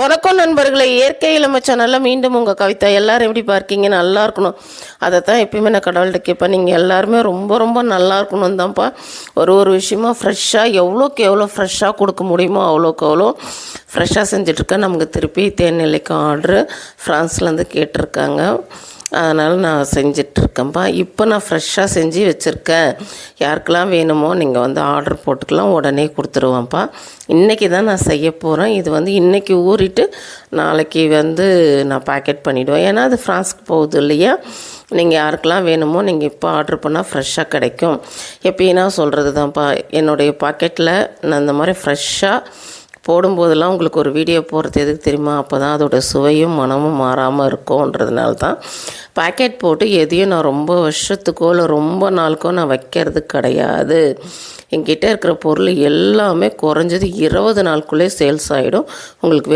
வணக்கம் நண்பர்களே இயற்கை இளமை சேனலில் மீண்டும் உங்கள் கவிதா. எல்லோரும் எப்படி பார்க்கீங்க? நல்லா இருக்கணும். அதை தான் எப்பயுமே நான் கடவுள்கிட்ட கேட்பேன். நீங்கள் எல்லாருமே ரொம்ப ரொம்ப நல்லா இருக்கணும் தான்ப்பா. ஒரு ஒரு விஷயமா ஃப்ரெஷ்ஷாக எவ்வளோக்கு எவ்வளோ ஃப்ரெஷ்ஷாக கொடுக்க முடியுமோ அவ்வளோக்கு அவ்வளோ ஃப்ரெஷ்ஷாக செஞ்சிட்ருக்கேன் நமக்கு திருப்பி தேன்நிலைக்கு ஆர்டரு ஃப்ரான்ஸ்லேருந்து கேட்டிருக்காங்க. அதனால் நான் செஞ்சிட்ருக்கேன்ப்பா. இப்போ நான் ஃப்ரெஷ்ஷாக செஞ்சு வச்சுருக்கேன். யாருக்கெல்லாம் வேணுமோ நீங்கள் வந்து ஆர்டர் போட்டுக்கலாம் உடனே கொடுத்துருவேன்ப்பா இன்றைக்கி தான் நான் செய்ய போகிறேன் இது வந்து இன்றைக்கி ஊறிட்டு நாளைக்கு வந்து நான் பேக்கெட் பண்ணிவிடுவேன் ஏன்னா அது ஃப்ரான்ஸ்க்கு போகுது இல்லையா? நீங்கள் யாருக்கெல்லாம் வேணுமோ நீங்கள் இப்போ ஆர்டர் பண்ணால் ஃப்ரெஷ்ஷாக கிடைக்கும். எப்பயும் நான் சொல்கிறது தான்ப்பா என்னுடைய பாக்கெட்டில் நான் இந்த மாதிரி ஃப்ரெஷ்ஷாக போடும்போதெல்லாம் உங்களுக்கு ஒரு வீடியோ போடுறது எதுக்கு தெரியுமா? அப்போ தான் அதோட சுவையும் மனமும் மாறாமல் இருக்கும்ன்றதுனால தான் பேக்கெட் போட்டு எதையும் நான் ரொம்ப வருஷத்துக்கோ இல்லை ரொம்ப நாளுக்கோ நான் வைக்கிறது கிடையாது. என்கிட்ட இருக்கிற பொருள் எல்லாமே குறைஞ்சது இருபது நாளுக்குள்ளே சேல்ஸ் ஆகிடும் உங்களுக்கு